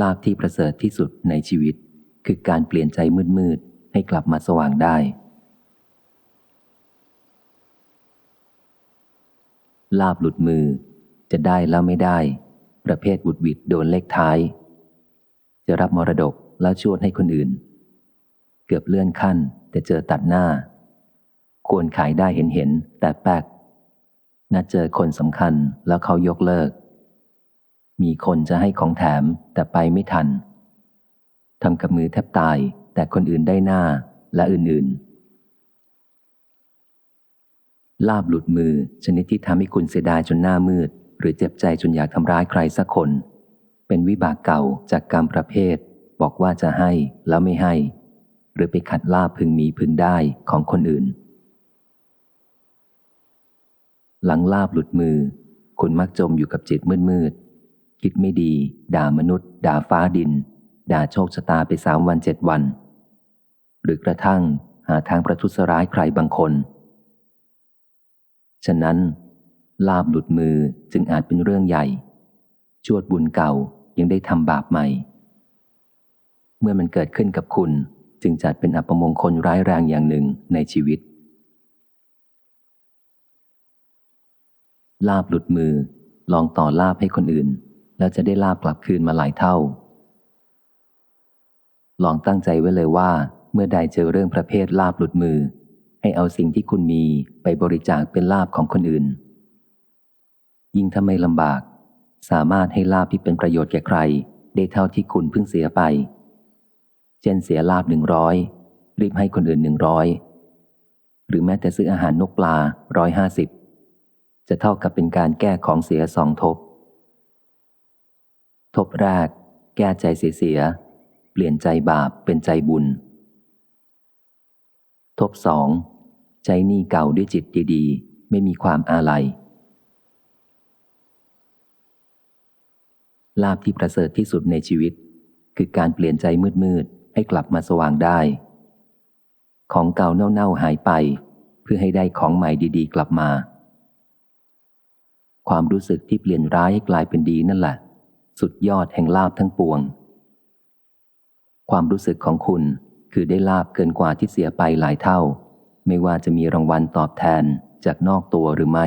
ลาภที่ประเสริฐที่สุดในชีวิต คือการเปลี่ยนใจมืดๆให้กลับมาสว่างได้ ลาบหลุดมือ จะได้แล้วไม่ได้ ประเภทบุดวิดโดนเลขท้าย จะรับมรดกแล้วชวดให้คนอื่น เกือบเลื่อนขั้นแต่เจอตัดหน้า ควรขายได้เห็นเห็นๆแต่แปกนัดเจอคนสำคัญแล้วเขายกเลิก มีคนจะให้ของแถมแต่ไปไม่ทันทำกับมือแทบตาย แต่คนอื่นได้หน้าและอื่นๆ ลาบหลุดมือชนิดที่ทำให้คุณเสียดายจนหน้ามืด หรือเจ็บใจจนอยากทำร้ายใครสักคน เป็นวิบากเก่าจากกรรมประเภท บอกว่าจะให้แล้วไม่ให้ หรือไปขัดลาบพึงมีพึงได้ของคนอื่น หลังลาบหลุดมือ คุณมักจมอยู่กับจิตมืดๆ คิดไม่ดี ด่ามนุษย์ ด่าฟ้าดิน ด่าโชคชะตาไปสามวันเจ็ดวัน หรือกระทั่งหาทางประทุษร้ายใครบางคน ฉะนั้น ลาบหลุดมือจึงอาจเป็นเรื่องใหญ่ ชวดบุญเก่ายังได้ทำบาปใหม่ เมื่อมันเกิดขึ้นกับคุณจึงจัดเป็นอัปมงคลร้ายแรงอย่างหนึ่งในชีวิต ลาบหลุดมือ ลองต่อลาบให้คนอื่น แล้วจะได้ลาบกลับคืนมาหลายเท่า ลองตั้งใจไว้เลยว่า เมื่อใดเจอเรื่องประเภทลาบหลุดมือ ให้เอาสิ่งที่คุณมีไปบริจาคเป็นลาบของคนอื่น ยิ่งถ้าไม่ลำบาก สามารถให้ลาบที่เป็นประโยชน์แก่ใคร ได้เท่าที่คุณเพิ่งเสียไป เช่นเสียลาบหนึ่งร้อยรีบให้คนอื่นหนึ่งร้อยหรือแม้แต่ซื้ออาหารนกปลาร้อยห้าสิบจะเท่ากับเป็นการแก้ของเสียสองทบ ทบแรก แก้ใจเสียเสีย เปลี่ยนใจบาปเป็นใจบุญ ทบสองใจหนี้เก่าด้วยจิตดีๆ ไม่มีความอาลัย ลาบที่ประเสริฐที่สุดในชีวิต คือการเปลี่ยนใจมืดๆ ให้กลับมาสว่างได้ ของเก่าเน่าๆหายไป เพื่อให้ได้ของใหม่ดีๆ กลับมา ความรู้สึกที่เปลี่ยนร้ายให้กลายเป็นดีนั่นแหละ สุดยอดแห่งลาบทั้งปวง ความรู้สึกของคุณคือได้ลาบเกินกว่าที่เสียไปหลายเท่า ไม่ว่าจะมีรางวัลตอบแทนจากนอกตัวหรือไม่